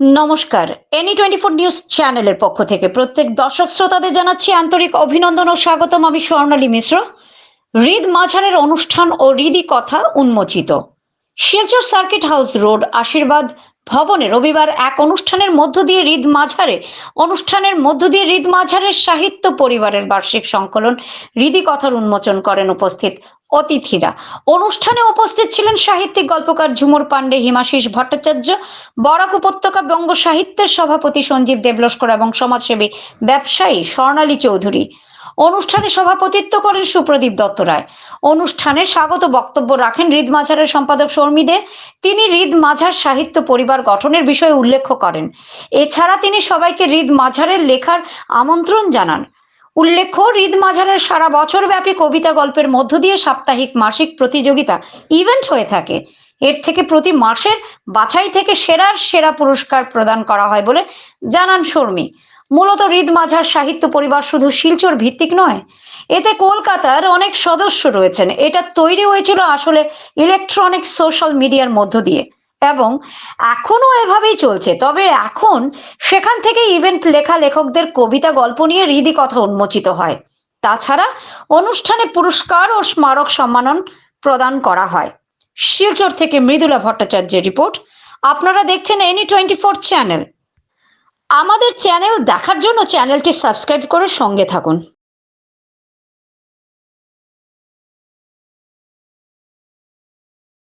নমস্কার। Any twenty four news চ্যানেলের পক্ষ থেকে প্রত্যেক দর্শক শ্রোতাদের জানাচ্ছি আন্তরিক অভিনন্দন ও স্বাগতম। আমি স্বর্ণালী মিশ্র। হৃদ মাঝারের অনুষ্ঠান ও হৃদি কথা উন্মোচিত। শিলচর সার্কিট হাউস রোড আশীর্বাদ ভবনে রবিবার এক অনুষ্ঠানের মধ্য দিয়ে হৃদ মাঝারে, অনুষ্ঠানের মধ্য দিয়ে হৃদ মাঝারের সাহিত্য পরিবারের বার্ষিক সংকলন হৃদি কথার উন্মোচন করেন উপস্থিত অতিথিরা। অনুষ্ঠানে উপস্থিত ছিলেন সাহিত্যিক গল্পকার ঝুমুর পাণ্ডে, হিমাশিস ভট্টাচার্য, বরাক উপত্যকা বঙ্গ সাহিত্যের সভাপতি সঞ্জীব দেবলস্কর এবং সমাজসেবী ব্যবসায়ী স্বর্ণালী চৌধুরী। অনুষ্ঠানে সভাপতিত্ব করেন সুপ্রদীপ দত্ত রায়। অনুষ্ঠানে স্বাগত বক্তব্য রাখেন হৃদ মাঝারের সম্পাদক শর্মী দে। তিনি হৃদ মাঝার সাহিত্য পরিবার গঠনের বিষয়ে উল্লেখ করেন। এছাড়া তিনি সবাইকে হৃদ মাঝারের লেখার আমন্ত্রণ জানান। উল্লেখ্য, হৃদ মাঝারের সারা বছর ব্যাপী কবিতা গল্পের মধ্য দিয়ে সাপ্তাহিক মাসিক প্রতিযোগিতা ইভেন্ট হয়ে থাকে। এর থেকে প্রতি মাসের বাছাই থেকে সেরার সেরা পুরস্কার প্রদান করা হয় বলে জানান শর্মী। মূলত হৃদ মাঝার সাহিত্য পরিবার শুধু শিলচর ভিত্তিক নয়, এতে কলকাতার অনেক সদস্য রয়েছেন। এটা তৈরি হয়েছিল আসলে ইলেকট্রনিক সোশ্যাল মিডিয়ার মধ্য দিয়ে এবং এখনও এভাবেই চলছে। তবে এখন সেখান থেকে ইভেন্ট লেখা লেখকদের কবিতা গল্প নিয়ে হৃদি কথা উন্মোচিত হয়। তাছাড়া অনুষ্ঠানে পুরস্কার ও স্মারক সম্মানন প্রদান করা হয়। শিলচর থেকে মৃদুলা ভট্টাচার্যের রিপোর্ট। আপনারা দেখছেন এনি টোয়েন্টি ফোর চ্যানেল। আমাদের চ্যানেল দেখার জন্য চ্যানেলটি সাবস্ক্রাইব করে সঙ্গে থাকুন।